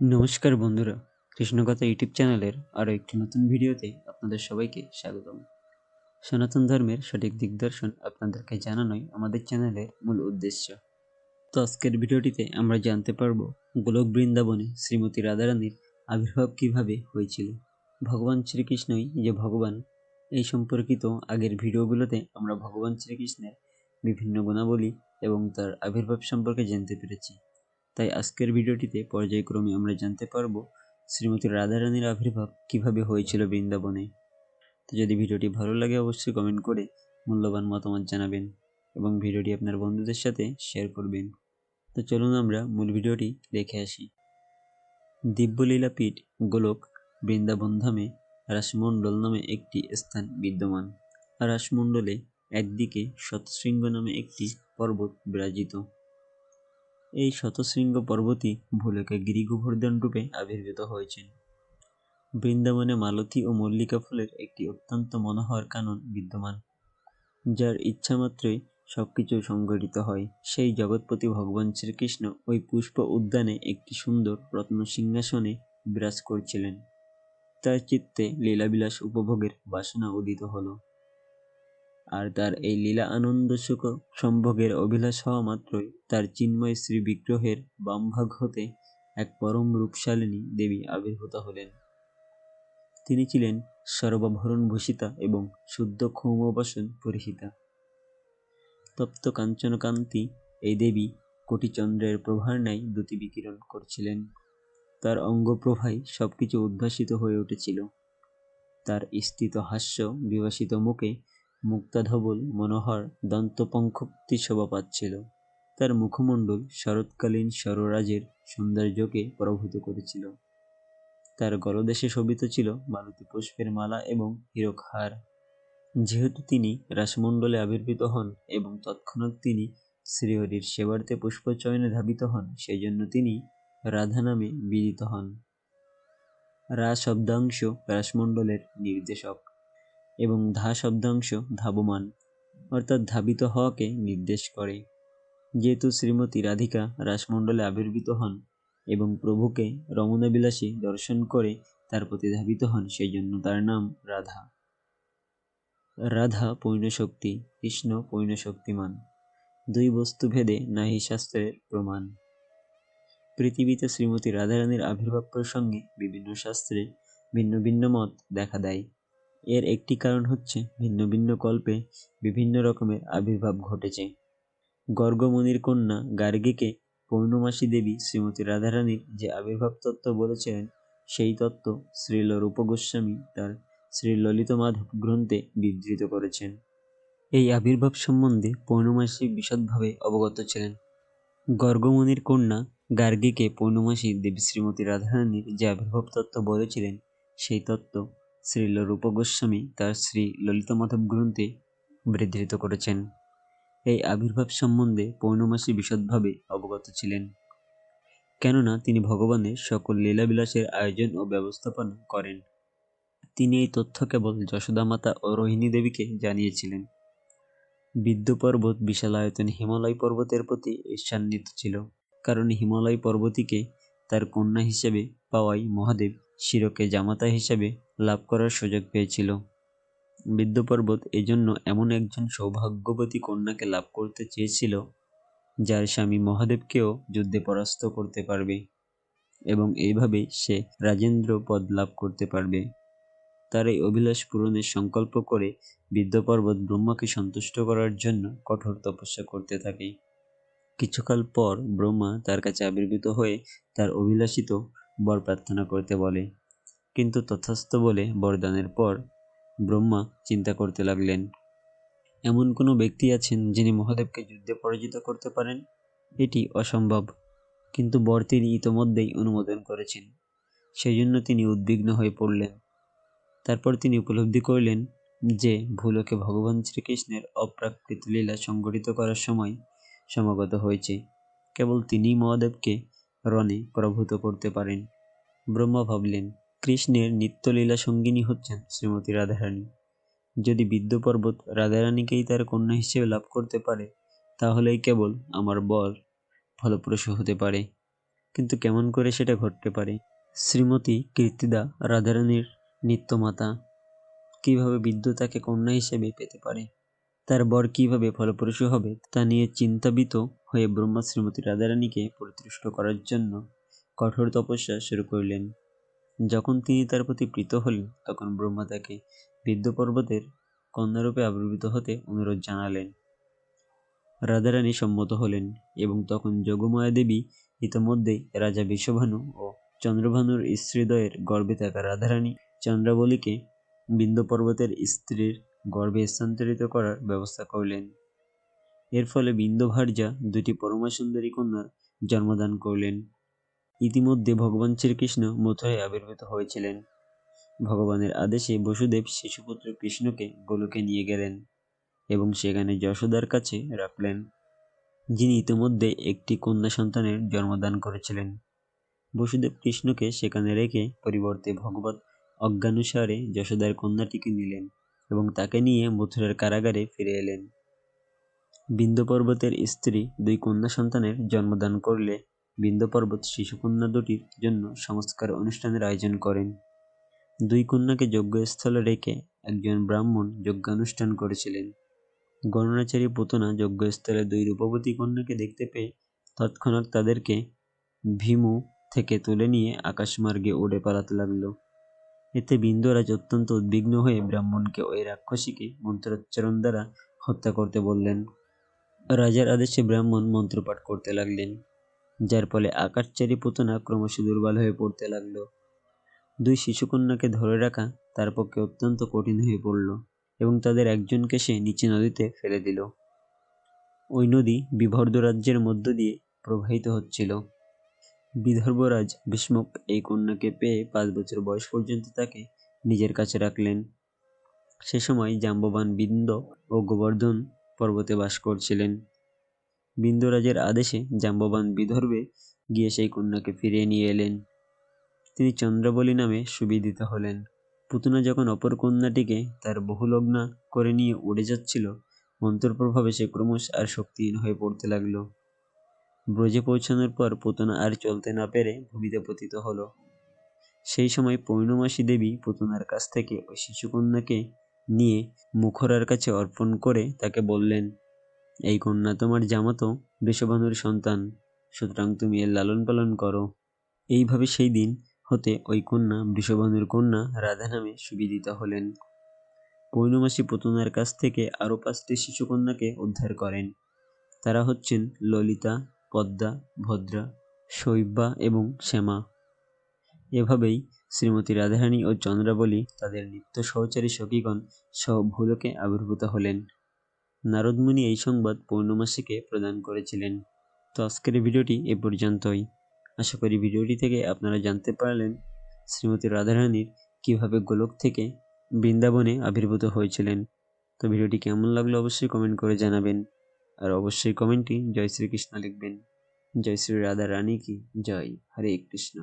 নমস্কার বন্ধুরা, কৃষ্ণকথা ইউটিউব চ্যানেলের আরও একটি নতুন ভিডিওতে আপনাদের সবাইকে স্বাগতম। সনাতন ধর্মের সঠিক দিগদর্শন আপনাদেরকে জানানোই আমাদের চ্যানেলের মূল উদ্দেশ্য। তো আজকের ভিডিওটিতে আমরা জানতে পারব গোলক বৃন্দাবনে শ্রীমতী রাধারানীর আবির্ভাব কীভাবে হয়েছিল। ভগবান শ্রীকৃষ্ণই যে ভগবান, এই সম্পর্কিত আগের ভিডিওগুলোতে আমরা ভগবান শ্রীকৃষ্ণের বিভিন্ন গুণাবলী এবং তার আবির্ভাব সম্পর্কে জানতে পেরেছি। তাই আজকের ভিডিওটিতে পর্যায়ক্রমে আমরা জানতে পারব শ্রীমতী রাধারানীর আবির্ভাব কীভাবে হয়েছিল বৃন্দাবনে। তো যদি ভিডিওটি ভালো লাগে অবশ্যই কমেন্ট করে মূল্যবান মতামত জানাবেন এবং ভিডিওটি আপনার বন্ধুদের সাথে শেয়ার করবেন। তো চলুন আমরা মূল ভিডিওটি দেখে আসি। দিব্যলীলাপীঠ গোলক বৃন্দাবন ধামে রাসমণ্ডল নামে একটি স্থান বিদ্যমান। রাসমণ্ডলে একদিকে শতশৃঙ্গ নামে একটি পর্বত বিরাজিত। এই শতশৃঙ্গ পর্বতই ভুলকে গিরিগোবর্ধন রূপে আবির্ভূত হয়েছেন বৃন্দাবনে মালতী ও মল্লিকা ফুলের একটি অত্যন্ত মনোহর কানন বিদ্যমান, যার ইচ্ছামাত্রই সব কিছু সংঘটিত হয়। সেই জগৎপতি ভগবান শ্রীকৃষ্ণ ওই পুষ্প উদ্যানে একটি সুন্দর রত্ন সিংহাসনে বিরাজ করছিলেন। তার চিত্তে লীলাবিলাস উপভোগের বাসনা উদিত হলো। আর তার এই লীলা আনন্দ সুখ সম্ভোগের অভিলাষ হওয়া মাত্রই তার চিন্ময় শ্রী বিগ্রহের বামভাগ হতে এক পরম রূপশালিনী দেবী আবির্ভূত হলেন। তিনি ছিলেন সর্বাভরণ ভূষিতা এবং শুদ্ধ ক্ষৌমবাসন পরিহিতা। তপ্ত কাঞ্চন কান্তি এই দেবী কোটি চন্দ্রের প্রভার ন্যায় দ্যুতি বিকিরণ করছিলেন। তার অঙ্গপ্রভায় সব কিছু উদ্ভাসিত হয়ে উঠেছিল। তার স্থিত হাস্য বিভাসিত মুখে মুক্তাধবল মনোহর দন্তপঙ্খক্তি শোভা পাচ্ছিল। তার মুখমণ্ডল শরৎকালীন স্বররাজের সৌন্দর্যকে প্রভূত করেছিল। তার গলদেশে শোভিত ছিল মালতী পুষ্পের মালা এবং হীরক হার। যেহেতু তিনি রাসমণ্ডলে আবির্ভূত হন এবং তৎক্ষণাৎ তিনি শ্রীহরির সেবার্থে পুষ্পচয়নে ধাবিত হন সেই জন্য তিনি রাধা নামে বিদিত হন। রা শব্দাংশ রাসমণ্ডলের নির্দেশক। এবং ধা শব্দাংশ ধাবমান, অর্থাৎ ধাবিত হওয়াকে নির্দেশ করে। যেহেতু শ্রীমতী রাধিকা রাসমণ্ডলে আবির্ভূত হন এবং প্রভুকে রমণবিলাসী দর্শন করে তার প্রতি ধাবিত হন সেই জন্য তার নাম রাধা। রাধা পৈণশক্তি, কৃষ্ণ পৈণশক্তিমান, দুই বস্তু ভেদে নাহি শাস্ত্রের প্রমাণ। পৃথিবীতে শ্রীমতী রাধারানীর আবির্ভাব প্রসঙ্গে বিভিন্ন শাস্ত্রে ভিন্ন ভিন্ন মত দেখা দেয়। এর একটি কারণ হচ্ছে ভিন্ন ভিন্ন কল্পে বিভিন্ন রকমের আবির্ভাব ঘটেছে। গর্গমুনির কন্যা গার্গীকে পৌর্ণমাসী দেবী শ্রীমতী রাধারানীর যে আবির্ভাব তত্ত্ব বলেছিলেন, সেই তত্ত্ব শ্রীল রূপ গোস্বামী তার শ্রী ললিত মাধব গ্রন্থে বিধৃত করেছেন। এই আবির্ভাব সম্বন্ধে পৌর্ণমাসী বিশদভাবে অবগত ছিলেন। গর্গমণির কন্যা গার্গীকে পৌর্ণমাসী দেবী শ্রীমতী রাধারানীর যে আবির্ভাব তত্ত্ব বলেছিলেন, সেই তত্ত্ব শ্রীল রূপ গোস্বামী তার শ্রী ললিত মাধব গ্রন্থে বিধৃত করেছেন। এই আবির্ভাব সম্বন্ধে পৌর্ণমাসী বিশদভাবে অবগত ছিলেন। কেননা তিনি ভগবানের সকল লীলাবিলাসের আয়োজন ও ব্যবস্থাপনা করেন। তিনি এই তথ্য কেবল যশোদামাতা ও রোহিণী দেবীকে জানিয়েছিলেন। বিদ্য পর্বত বিশাল আয়তন হিমালয় পর্বতের প্রতি ঈর্ষান্বিত ছিল, কারণ হিমালয় পর্বতীকে তার কন্যা হিসেবে পাওয়াই মহাদেব শিরকে জামাতা হিসেবে লাভ করার সুযোগ পেয়েছিল। বিদ্যপর্বত এজন্য এমন একজন সৌভাগ্যবতী কন্যাকে লাভ করতে চেয়েছিল, যার স্বামী মহাদেবকেও যুদ্ধে পরাস্ত করতে পারবে এবং এইভাবে সে রাজেন্দ্র পদ লাভ করতে পারবে। তার এই অভিলাষ পূরণের সংকল্প করে বিদ্যপর্বত ব্রহ্মাকে সন্তুষ্ট করার জন্য কঠোর তপস্যা করতে থাকে। কিছুকাল পর ব্রহ্মা তার কাছে আবির্ভূত হয়ে তার অভিলাষিত বর প্রার্থনা করতে বলে। কিন্তু তথাস্থ বলে বরদানের পর ব্রহ্মা চিন্তা করতে লাগলেন, এমন কোনো ব্যক্তি আছেন যিনি মহাদেবকে যুদ্ধে পরাজিত করতে পারেন? এটি অসম্ভব। কিন্তু বর তিনি ইতোমধ্যেই অনুমোদন করেছেন। সেই জন্য তিনি উদ্বিগ্ন হয়ে পড়লেন। তারপর তিনি উপলব্ধি করলেন যে ভুলকে ভগবান শ্রীকৃষ্ণের অপ্রাকৃত লীলা সংগঠিত করার সময় সমাগত হয়েছে। কেবল তিনি মহাদেবকে রণে প্রভূত করতে পারেন। ব্রহ্মা ভাবলেন, কৃষ্ণের নিত্যলীলা সঙ্গিনী হচ্ছেন শ্রীমতী রাধারানী। যদি বিদ্য পর্বত রাধারানীকেই তার কন্যা হিসেবে লাভ করতে পারে, তাহলেই কেবল আমার বর ফলপ্রসূ হতে পারে। কিন্তু কেমন করে সেটা ঘটতে পারে? শ্রীমতী কীর্তিদা রাধারানীর নিত্যমাতা কীভাবে বিদ্য তাকে কন্যা হিসেবে পেতে পারে? তার বর কীভাবে ফলপ্রসূ হবে তা নিয়ে চিন্তাবিত হয়ে ব্রহ্মা শ্রীমতী রাধারানীকে পরিতুষ্ট করার জন্য কঠোর তপস্যা শুরু করলেন। যখন তিনি তার প্রতি প্রীত হলেন, তখন ব্রহ্মা তাকে বিদ্য পর্বতের কন্যারূপে আবির্ভূত হতে অনুরোধ জানালেন। রাধারানী সম্মত হলেন এবং তখন যোগমায়া দেবী ইতোমধ্যেই রাজা বিশ্বভানু ও চন্দ্রভানুর স্ত্রীদ্বয়ের গর্বে থাকা রাধারানী চন্দ্রাবলীকে বিন্ধ্য পর্বতের স্ত্রীর গর্ভে স্থানান্তরিত করার ব্যবস্থা করলেন। এর ফলে বিন্দুভার্যা দুটি পরমা সুন্দরী কন্যার জন্মদান করলেন। ইতিমধ্যে ভগবান শ্রীকৃষ্ণ মথুরায় আবির্ভূত হয়েছিলেন। ভগবানের আদেশে বসুদেব শিশুপুত্র কৃষ্ণকে গোলকে নিয়ে গেলেন এবং সেখানে যশোদার কাছে রাখলেন, যিনি ইতিমধ্যে একটি কন্যা সন্তানের জন্মদান করেছিলেন। বসুদেব কৃষ্ণকে সেখানে রেখে পরিবর্তে ভগবত অজ্ঞানুসারে যশোদার কন্যাটিকে নিলেন। এবং তাকে নিয়ে মথুরার কারাগারে ফিরে এলেন। বিন্ধ্য পর্বতের স্ত্রী দুই কন্যা সন্তানের জন্মদান করলে বিন্ধ্য পর্বত শিশুকন্যা দুটির জন্য সংস্কার অনুষ্ঠানের আয়োজন করেন। দুই কন্যাকে যজ্ঞস্থলে রেখে একজন ব্রাহ্মণ যজ্ঞানুষ্ঠান করেছিলেন। গণনাচারী পুতনা যজ্ঞস্থলে দুই রূপবতী কন্যাকে দেখতে পেয়ে তৎক্ষণাৎ তাদেরকে ভীমু থেকে তুলে নিয়ে আকাশমার্গে উড়ে পালাতে লাগল। এতে বিন্দুরাজ অত্যন্ত উদ্বিগ্ন হয়ে ব্রাহ্মণকে ওই রাক্ষসীকে মন্ত্রোচ্চারণ দ্বারা হত্যা করতে বললেন। রাজার আদেশে ব্রাহ্মণ মন্ত্রপাঠ করতে লাগলেন, যার ফলে আকাশচারী পুতনা ক্রমশ দুর্বল হয়ে পড়তে লাগল। দুই শিশুকন্যাকে ধরে রাখা তার পক্ষে অত্যন্ত কঠিন হয়ে পড়ল এবং তাদের একজনকে সে নিচে নদীতে ফেলে দিল। ওই নদী বিভর্দ রাজ্যের মধ্য দিয়ে প্রবাহিত হচ্ছিল। বিদর্ভরাজ ভীষ্মক এই কন্যাকে পেয়ে পাঁচ বছর বয়স পর্যন্ত তাকে নিজের কাছে রাখলেন। সে সময় জাম্ববান বিন্দ ও গোবর্ধন পর্বতে বাস করছিলেন। বিন্দুরাজের আদেশে জাম্ববান বিদর্ভে গিয়ে সেই কন্যাকে ফিরিয়ে নিয়ে এলেন। তিনি চন্দ্রাবলী নামে সুবিদিত হলেন। পুতনা যখন অপর কন্যাটিকে তার বহুলগ্না করে নিয়ে উড়ে যাচ্ছিল মন্ত্রপ্রভাবে সে ক্রমশ আর শক্তিহীন হয়ে পড়তে লাগল। ব্রজে পৌঁছানোর পর পুতনা আর চলতে না পেরে ভূমিতে পতিত হলো। সেই সময় পৌর্ণমাসী দেবী পুতনার কাছ থেকে ওই শিশুকন্যাকে নিয়ে মুখরার কাছে অর্পণ করে তাকে বললেন, এই কন্যা তোমার জামাতো বৃষভানুর সন্তান, সুতরাং তুমি এর লালন পালন করো। এইভাবে সেই দিন হতে ওই কন্যা বৃষভানুর কন্যা রাধা নামে সুবিদিত হলেন। পৌর্ণমাসী পুতনার কাছ থেকে আরও পাঁচটি শিশুকন্যাকে উদ্ধার করেন। তারা হচ্ছেন ললিতা পদ্মা, ভদ্রা শৈব্যা এবং শ্যামা। এভাবেই শ্রীমতী রাধারানী ও চন্দ্রাবলী তাদের নিত্য সহচারী সখীগণ সহ ভূলোকে আবির্ভূত হলেন। নারদমুনি এই সংবাদ পূর্ণমাসীকে প্রদান করেছিলেন। তো আজকের ভিডিওটি এ পর্যন্তই। আশা করি ভিডিওটি থেকে আপনারা জানতে পারলেন শ্রীমতী রাধারানীর কীভাবে গোলক থেকে বৃন্দাবনে আবির্ভূত হয়েছিলেন। তো ভিডিওটি কেমন লাগল অবশ্যই কমেন্ট করে জানাবেন। আর অবশ্যই কমেন্টে জয় শ্রীকৃষ্ণ লিখবেন। জয় শ্রী রাধা রানী কি? জয় হরে কৃষ্ণ।